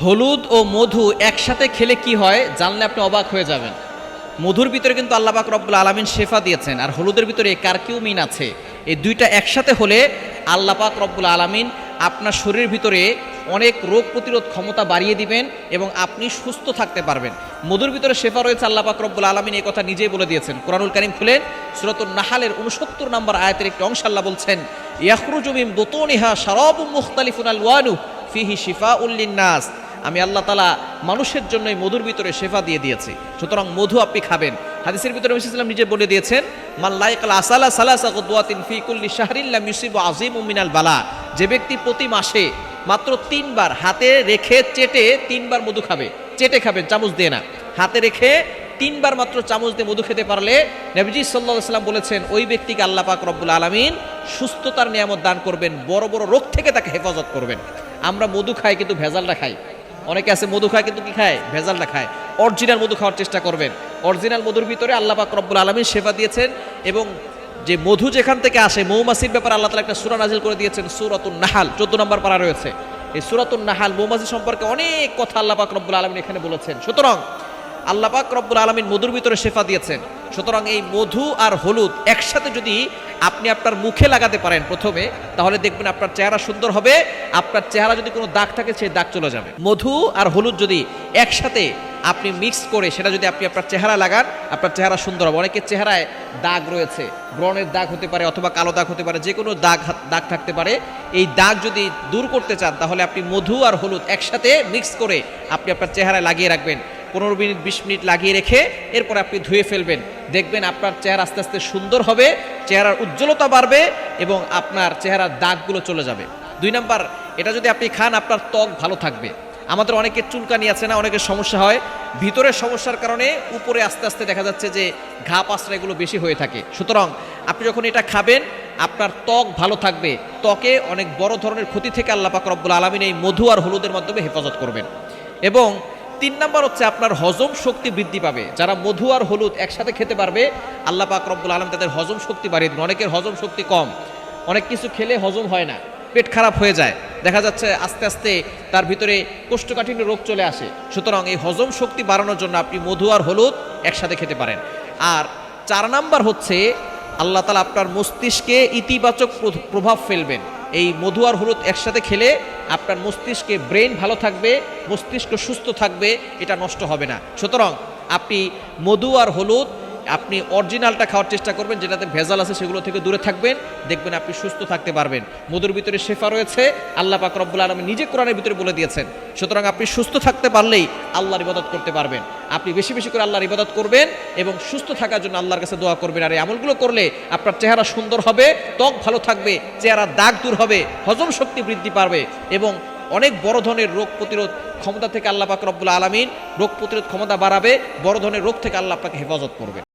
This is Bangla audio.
হলুদ ও মধু একসাথে খেলে কি হয় জানলে আপনি অবাক হয়ে যাবেন। মধুর ভিতরে কিন্তু আল্লাহ পাক রব্বুল আলমিন শেফা দিয়েছেন আর হলুদের ভিতরে কার্কিউমিন আছে। এই দুইটা একসাথে হলে আল্লাহ পাক রব্বুল আলমিন আপনার শরীরের ভিতরে অনেক রোগ প্রতিরোধ ক্ষমতা বাড়িয়ে দিবেন এবং আপনি সুস্থ থাকতে পারবেন। মধুর ভিতরে শেফা রয়েছে আল্লাহ পাক রব্বুল আলমিন এই কথা নিজেই বলে দিয়েছেন। কোরআনুল করিম খুলেন সুরতুল নাহালের উনসত্তর নম্বর আয়াতের একটি অংশ আল্লাহ বলছেন ইয়াখরুজুমিম বোতনিহা সারাবু মুখতালিফুন আল ওয়ানু ফিহি শিফা উল্লিন নাস আমি আল্লাহ তালা মানুষের জন্য এই মধুর ভিতরে শেফা দিয়ে দিয়েছি। সুতরাং মধু আপনি খাবেন। হাদিসের ভিতরে ইসলাম নিজে বলে দিয়েছেন মাল্লাইকাল আসালা সালাসা গুদওয়াতিন ফি কুল্লি শাহরিল্লাম ইউসিবু আজিম মিনাল বালা। যে ব্যক্তি প্রতি মাসে মাত্র তিনবার হাতে রেখে চেটে তিনবার মধু খাবে, চেটে খাবেন, চামচ দিয়ে না। হাতে রেখে তিনবার মাত্র চামচ দিয়ে মধু খেতে পারলে নবীজি সাল্লাহ সাল্লাম বলেছেন, ওই ব্যক্তিকে আল্লাহ পাক রব্বুল আলমিন সুস্থতার নিয়ামত দান করবেন, বড় বড় রোগ থেকে তাকে হেফাজত করবেন। আমরা মধু খাই কিন্তু ভেজালটা খাই। অনেকে আছে মধু খায় কিন্তু কি খায়? ভেজালটা খায়। অরিজিনাল মধু খাওয়ার চেষ্টা করবেন। অরিজিনাল মধুর ভিতরে আল্লাহ পাক রব্বুল আলমিন সেবা দিয়েছেন এবং যে মধু যেখান থেকে আসে, মৌমাছির ব্যাপারে আল্লাহ তালা একটা সুরা নাজিল করে দিয়েছেন, সুরাতুন নাহাল। চোদ্দ নম্বর পাড়া রয়েছে। এই সুরাতুন নাহাল মৌমাছি সম্পর্কে অনেক কথা আল্লাহ পাক রব্বুল আলমিন এখানে বলেছেন। সুতরাং আল্লাহ পাক রব্বুল আলমিন মধুর ভিতরে শেফা দিয়েছেন। সুতরাং এই মধু আর হলুদ একসাথে যদি আপনি আপনার মুখে লাগাতে পারেন প্রথমে, তাহলে দেখবেন আপনার চেহারা সুন্দর হবে, আপনার চেহারা যদি কোনো দাগ থাকে, সেই দাগ চলে যাবে। মধু আর হলুদ যদি একসাথে আপনি মিক্স করে সেটা যদি আপনি আপনার চেহারা লাগান, আপনার চেহারা সুন্দর হবে। অনেকের চেহারায় দাগ রয়েছে, ব্রণের দাগ হতে পারে অথবা কালো দাগ হতে পারে যে কোনো দাগ দাগ থাকতে পারে। এই দাগ যদি দূর করতে চান, তাহলে আপনি মধু আর হলুদ একসাথে মিক্স করে আপনি আপনার চেহারায় লাগিয়ে রাখবেন। পনেরো মিনিট, বিশ মিনিট লাগিয়ে রেখে এরপর আপনি ধুয়ে ফেলবেন। দেখবেন আপনার চেহারা আস্তে আস্তে সুন্দর হবে, চেহারার উজ্জ্বলতা বাড়বে এবং আপনার চেহারার দাগগুলো চলে যাবে। দুই নাম্বার, এটা যদি আপনি খান, আপনার ত্বক ভালো থাকবে। আমাদের অনেকের চুলকানি আছে না, অনেকের সমস্যা হয়। ভিতরের সমস্যার কারণে উপরে আস্তে আস্তে দেখা যাচ্ছে যে ঘা পাসরা এগুলো বেশি হয়ে থাকে। সুতরাং আপনি যখন এটা খাবেন, আপনার ত্বক ভালো থাকবে। ত্বকে অনেক বড় ধরনের ক্ষতি থেকে আল্লাহ পাক রব্বুল আলমিন এই মধু আর হলুদের মাধ্যমে হেফাজত করবেন। এবং তিন নাম্বার হচ্ছে আপনার হজম শক্তি বৃদ্ধি পাবে। যারা মধু আর হলুদ একসাথে খেতে পারবে, আল্লাহ পাক রব্বুল আলম তাদের হজম শক্তি বাড়িয়ে দেবেন। অনেকের হজম শক্তি কম। অনেক কিছু খেলে হজম হয় না, পেট খারাপ হয়ে যায়। দেখা যাচ্ছে আস্তে আস্তে তার ভিতরে কোষ্ঠকাঠিন্য রোগ চলে আসে। সুতরাং এই হজম শক্তি বাড়ানোর জন্য আপনি মধু আর হলুদ একসাথে খেতে পারেন। আর চার নাম্বার হচ্ছে আল্লাহ তালা আপনার মস্তিষ্কে ইতিবাচক প্র- প্রভাব ফেলবেন। এই মধু আর হলুদ একসাথে খেলে আপনার মস্তিষ্কে ব্রেন ভালো থাকবে, মস্তিষ্ক সুস্থ থাকবে, এটা নষ্ট হবে না। সুতরাং আপনি মধু আর হলুদ আপনি অরিজিনালটা খাওয়ার চেষ্টা করবেন, যেটাতে ভেজাল আছে সেগুলো থেকে দূরে থাকবেন, দেখবেন আপনি সুস্থ থাকতে পারবেন। মধুর ভিতরে শেফা রয়েছে, আল্লাহ পাক রব্বুল আলমী নিজে কোরআনের ভিতরে বলে দিয়েছেন, সুতরাং আপনি সুস্থ থাকতে পারলেই আল্লাহর ইবাদত করতে পারবেন। আপনি বেশি বেশি করে আল্লাহর ইবাদত করবেন এবং সুস্থ থাকার জন্য আল্লাহর কাছে দোয়া করবেন। আর এই আমলগুলো করলে আপনার চেহারা সুন্দর হবে, ত্বক ভালো থাকবে, চেহারা দাগ দূর হবে, হজম শক্তি বৃদ্ধি পাবে এবং অনেক বড় ধরনের রোগ প্রতিরোধ ক্ষমতা থেকে আল্লাহ পাক রব্বুল আলমিন রোগ প্রতিরোধ ক্ষমতা বাড়াবে, বড় ধরনের রোগ থেকে আল্লাহ আপনাকে হেফাজত করবে।